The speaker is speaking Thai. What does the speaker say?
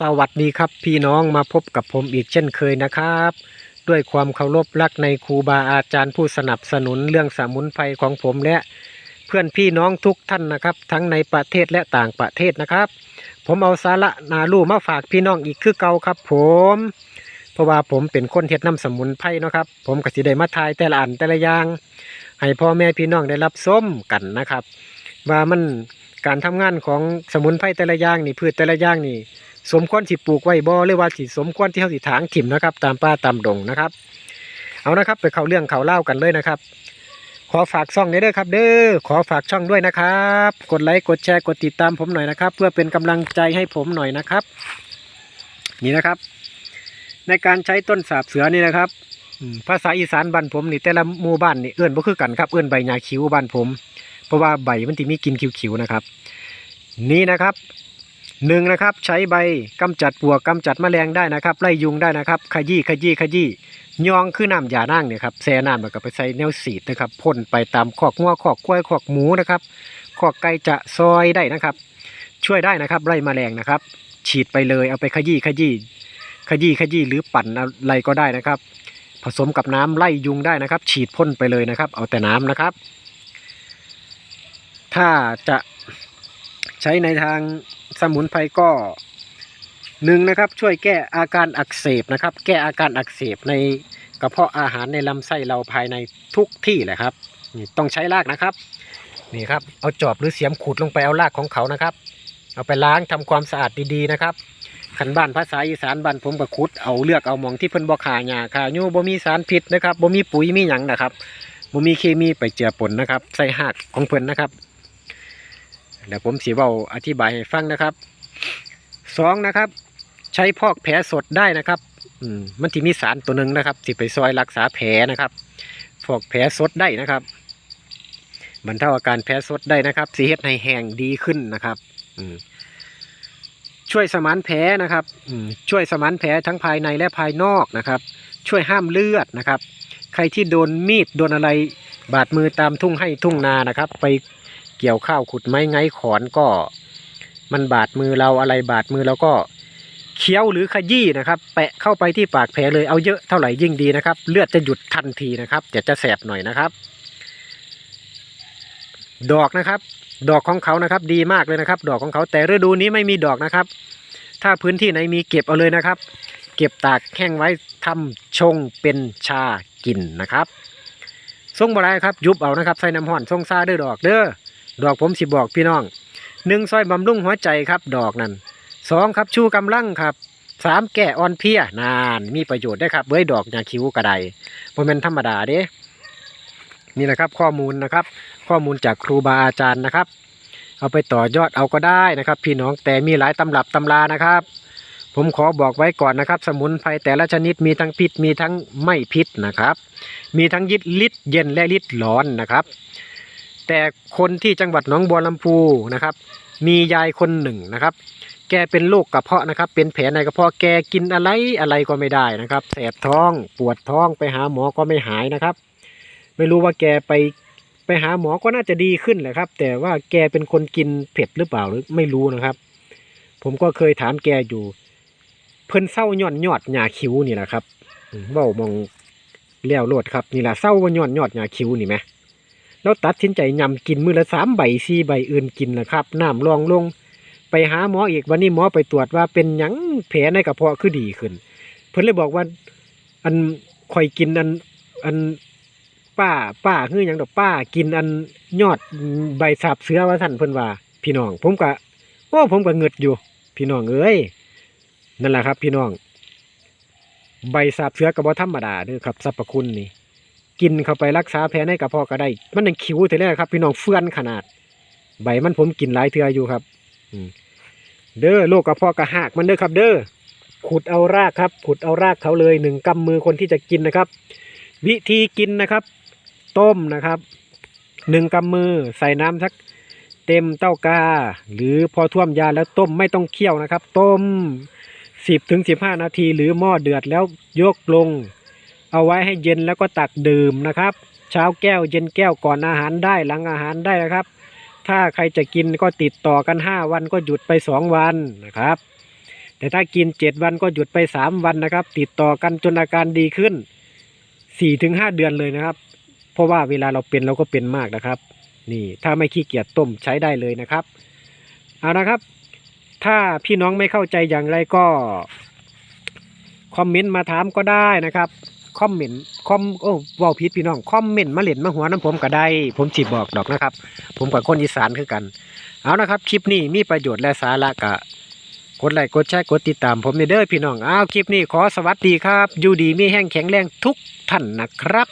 สวัสดีครับพี่น้องมาพบกับผมอีกเช่นเคยนะครับ ด้วยความเคารพรักในครูบาอาจารย์ผู้สนับสนุนเรื่องสมุนไพรของผมและ เพื่อนพี่น้องทุกท่านนะครับ ทั้งในประเทศและต่างประเทศนะครับ ผมเอาสาระนาลู่มาฝากพี่น้องอีกคือเก่าครับ ผม เพราะว่าผมเป็นคนเฮ็ดน้ำสมุนไพรนะครับ ผมก็สิได้มาทายแต่ละอันแต่ละอย่างให้พ่อแม่พี่น้องได้รับส้มกันนะครับ ว่ามันการทำงานของสมุนไพรแต่ละอย่างนี่พืชแต่ละอย่างนี่ สมควรสิปลูกไว้บ่หรือว่าสิสมควรที่เฮาสิถางถิ่มนะครับ ตามป่าตามดงนะครับ เอานะครับ ไปเข้าเรื่องเขาเล่ากันเลยนะครับ ขอฝากช่องนี้ด้วยครับ เด้อขอฝากช่องด้วยนะครับ กดไลค์กดแชร์กดติดตามผมหน่อยนะครับ เพื่อเป็นกำลังใจให้ผมหน่อยนะครับ นี่นะครับ ในการใช้ต้นสาบเสือนี่นะครับภาษาอีสานบ้านผมนี่แต่ละหมู่บ้านนี่เอื้อนบ่คือกันครับเอื้อนใบหญ้าคิ้วบ้านผม เพราะว่าใบมันที่มีกินคิ้วๆนะครับ นี่นะครับ หนึ่งนะครับใช้ใบกำจัดปวกกำจัดแมลงได้นะครับไล่ยุงได้นะครับ ขยี้ขยี้ขยี้ยองคือน้ำยานั่งเนี่ยครับแช่น้ำแล้วก็ไปใส่แนวสีดนะครับพ่นไปตามขอกงัวขอกกล้วยขอกหมูนะครับขอกไก่จะซอยได้นะครับ ช่วยได้นะครับไล่แมลงนะครับ ฉีดไปเลยเอาไปขยี้ขยี้ขยี้ขยี้หรือปั่นอะไรก็ได้นะครับ ผสมกับน้ำไล่ยุงได้นะครับ ฉีดพ่นไปเลยนะครับ เอาแต่น้ำนะครับ ถ้าจะใช้ในทาง สมุนไพรก็หนึ่งนะครับช่วยแก้อาการอักเสบนะครับ แก้อาการอักเสบในกระเพาะอาหารในลำไส้เราภายในทุกที่แหละครับนี่ต้องใช้รากนะครับนี่ครับเอาจอบหรือเสียมขูดลงไปเอารากของเขานะครับ เอาไปล้างทำความสะอาดดีๆนะครับขันบ้านภาษาอีสานบ้านผมก็ขุดเอาเลือกเอาหมองที่เพิ่นบ่ขาหญ้าขายูบ่มีสารพิษนะครับบ่มีปุ๋ยมีหยังนะครับบ่มีเคมีไปเจือปนนะครับ ใส่หากของเพิ่นนะครับ เดี๋ยวผมสีเบาอธิบายให้ฟังนะครับสองนะครับ ใช้พอกแผลสดได้นะครับอืมมันที่มีสารตัวหนึ่งนะครับสิไปซอยรักษาแผลนะครับพอกแผลสดได้นะครับบรรเทาอาการแผลสดได้นะครับ สีเฮ็ดให้แห้งดีขึ้นนะครับอืมช่วยสมานแผลนะครับช่วยสมานแผลทั้งภายในและภายนอกนะครับ ช่วยห้ามเลือดนะครับ ใครที่โดนมีดโดนอะไร บาดมือตามทุ่งให้ทุ่งนานะครับ ไป เกี่ยวข้าวขุดไม้ไงขอนก็มันบาดมือเราอะไรบาดมือเราก็เคี้ยวหรือขยี้นะครับ แปะเข้าไปที่ปากแผลเลยเอาเยอะเท่าไหร่ยิ่งดีนะครับ เลือดจะหยุดทันทีนะครับจะจะแสบหน่อยนะครับ ดอกนะครับ ดอกของเขานะครับ ดีมากเลยนะครับ ดอกของเขาแต่ฤดูนี้ไม่มีดอกนะครับ ถ้าพื้นที่ไหนมีเก็บเอาเลยนะครับ เก็บตากแห้งไว้ทำชงเป็นชากินนะครับทรงบะไรครับยุบเอานะครับใส่น้ำห่อนทรงซาเด้อดอกเด้อ ดอกผมสิบอกพี่น้องหนึ่งซอยบำรุงหัวใจครับ ดอกนั่นสองครับชูกำลังครับสามแก้อ่อนเพียนานมีประโยชน์ได้ครับเบ้ยดอกยาคิ้วกระไดโมเมนธรรมดาเด้นี่แหละครับข้อมูลนะครับ ข้อมูลจากครูบาอาจารย์นะครับ เอาไปต่อยอดเอาก็ได้นะครับ พี่น้องแต่มีหลายตำรับตำรานะครับ ผมขอบอกไว้ก่อนนะครับ สมุนไพรแต่ละชนิดมีทั้งพิษมีทั้งไม่พิษนะครับ มีทั้งยิดลิดเย็นและลิดร้อนนะครับ แต่คนที่จังหวัดหนองบัวลำพูนะครับ มียายคนหนึ่งนะครับ แกเป็นโรคกระเพาะนะครับ เป็นแผลในกระเพาะแกกินอะไรอะไรก็ไม่ได้นะครับแสบท้อง ปวดท้องไปหาหมอก็ไม่หายนะครับ ไม่รู้ว่าแกไปไปหาหมอก็น่าจะดีขึ้นแหละครับ แต่ว่าแกเป็นคนกินเผ็ดหรือเปล่าหรือไม่รู้นะครับ ผมก็เคยถามแกอยู่ เพิ่นเศร้าย่อนยอดหญ้าคิ้วนี่แหละครับเว้ามองเลี้ยวโลดครับนี่แหละเศร้าว่าย่อนยอดหญ้าคิ้วนี่ไหม แล้วตัดสินใจยำกินมือละสามใบสี่ใบอื่นกินนะครับน้ำรองลง ไปหาหมออีกวันนี้หมอไปตรวจว่าเป็นหยังแผลในกระเพาะคือดีขึ้น เพิ่นเลยบอกว่าอันข่อยกินอันอันป้าป้าคือหยังดอกป้า กินอันยอดใบสาบเสือว่าสั่นเพิ่นว่า พี่น้อง ผมก็โอ้ผมก็เงึดอยู่ พี่น้องเอ้ยนั่นแหละครับ พี่น้อง ใบสาบเสือก็บ่ธรรมดาเด้อครับสรรพคุณนี่ กินเข้าไปรักษาแผลในกระเพาะก็ได้ มันยังคิ้วแต่แรกครับ พี่น้องเฟื่อนขนาด ใบมันผมกินหลายเทืออยู่ครับเด้อโรคกระเพาะกระหักมันเด้อครับ เด้อขุดเอารากครับ ขุดเอารากเขาเลยหนึ่งกำมือคนที่จะกินนะครับ วิธีกินนะครับ ต้มนะครับหนึ่งกำมือใส่น้ำสักเต็มเต้ากา หรือพอท่วมยาแล้วต้มไม่ต้องเคี่ยวนะครับ ต้มสิบถึงสิบห้านาที หรือหม้อเดือดแล้วยกลง เอาไว้ให้เย็นแล้วก็ตักดื่มนะครับ เช้าแก้วเย็นแก้วก่อนอาหารได้หลังอาหารได้นะครับ ถ้าใครจะกินก็ติดต่อกัน 5 วันก็หยุดไป 2 วันนะครับ แต่ถ้ากินเจ็ดวันก็หยุดไปสามวันนะครับ ติดต่อกันจนอาการดีขึ้นสี่ถึงห้าเดือนเลยนะครับ เพราะว่าเวลาเราเป็นเราก็เป็นมากนะครับ นี่ถ้าไม่ขี้เกียจต้มใช้ได้เลยนะครับเอานะครับ ถ้าพี่น้องไม่เข้าใจอย่างไรก็คอมเมนต์มาถามก็ได้นะครับ คอมเมนต์คอมโอ้ว้าผิดพี่น้องคอมเมนต์มาเล่นมาหัวน้ำผมก็ได้ ผมจีบบอกดอกนะครับ ผมกับคนอีสานคือกัน เอานะครับ คลิปนี้มีประโยชน์และสาระกะกดไลค์กดแชร์กดติดตามผมในเด้อพี่น้องอ้าวคลิปนี้ขอสวัสดีครับ อยู่ดีมีแห้งแข็งแรงทุกท่านนะครับ